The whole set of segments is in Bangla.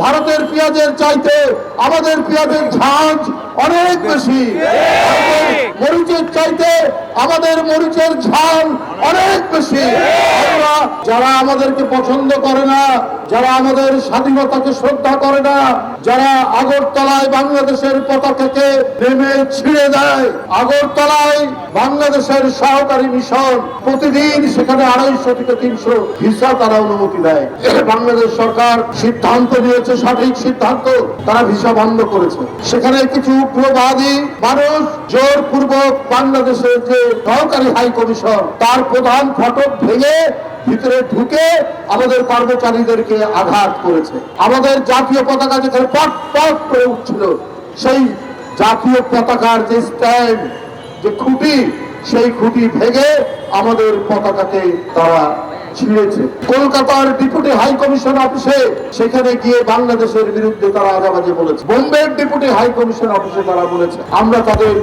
ভারতের পেঁয়াজের চাইতে আমাদের পেঁয়াজের ঝাঁজ অনেক বেশি। মরিচের চাইতে আমাদের মরিচের ঝাল অনেক বেশি। যারা আমাদেরকে পছন্দ করে না, যারা আমাদের স্বাধীনতাকে শ্রদ্ধা করে না, যারা আগরতলায় বাংলাদেশের পতাকাকে নেমে ছিঁড়ে দেয়, আগরতলায় বাংলাদেশের সহকারী মিশন প্রতিদিন সেখানে আড়াইশো থেকে তিনশো ভিসা তারা অনুমতি দেয়। বাংলাদেশ সরকার সিদ্ধান্ত নিয়েছে, সঠিক সিদ্ধান্ত তারা ভিসা বন্ধ করেছে। সেখানে কিছু উগ্রবাদী মানুষ জোরপূর্বক বাংলাদেশের যে সহকারী হাই কমিশন তার প্রধান ফটক ভেঙে ভিতরে ঢুকে আমাদের কর্মচারীদেরকে আঘাত করেছে। আমাদের জাতীয় পতাকা যেখানে পট পট করে উঠছিল, সেই জাতীয় পতাকার যে স্ট্যান্ড যে খুঁটি, সেই খুঁটি ভেঙে আমাদের পতাকাকে তারা ছিঁড়েছে। কলকাতার ডেপুটি হাই কমিশন অফিসে সেখানে গিয়ে বাংলাদেশের বিরুদ্ধে তারা আজাবাজে বলেছে। বোম্বের ডেপুটি হাই কমিশন অফিসে তারা বলেছে, আমরা তাদের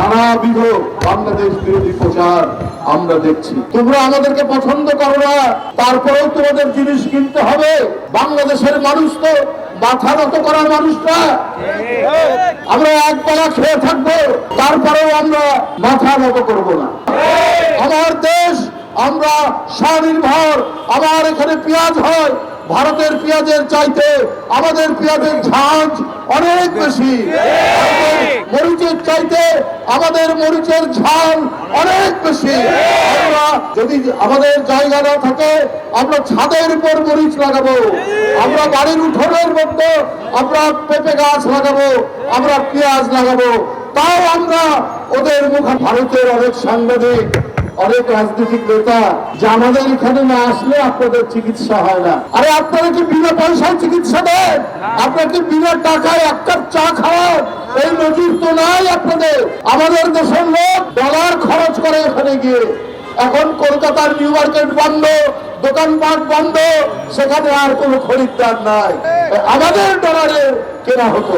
নানাবিধ বাংলাদেশ বিরোধী প্রচার আমরা দেখছি। তোমরা আমাদেরকে পছন্দ করো না, তারপরেও তোমাদের জিনিস কিনতে হবে। বাংলাদেশের মানুষ তো মাথা নত করার মানুষ না। আমরা এক বেলা খেয়ে থাকব, তারপরেও আমরা মাথা নত করব না। আমার দেশ, আমরা স্বনির্ভর, আমার এখানে পেঁয়াজ হয়, ভারতের পেঁয়াজের চাইতে আমাদের পেঁয়াজের ঝাঁজ অনেক বেশি। মরিচের চাইতে আমাদের মরিচের ঝাল অনেক বেশি। আমরা যদি আমাদের জায়গা না থাকে, আমরা ছাদের উপর মরিচ লাগাবো। আমরা বাড়ির উঠোনের মধ্যে আমরা পেঁপে গাছ লাগাবো, আমরা পেঁয়াজ লাগাবো। তাও আমরা ওদের মুখে ভারতের অনেক সাংবাদিক, অনেক রাজনৈতিক নেতা, যে আমাদের এখানে না আসলে আপনাদের চিকিৎসা হয় না। আরে আপনারা কি বিনা পয়সায় চিকিৎসা দেন? কি বিনা টাকায় এক কাপ চা খাওয়ান এই নজির তো নাই আপনাদের আমাদের দেশের লোক ডলার খরচ করে এখানে গিয়ে। এখন কলকাতার নিউ মার্কেট বন্ধ, দোকানপাট বন্ধ, সেখানে আর কোনো খরিদ্দার নাই। আমাদের ডলারে কেনা হতো।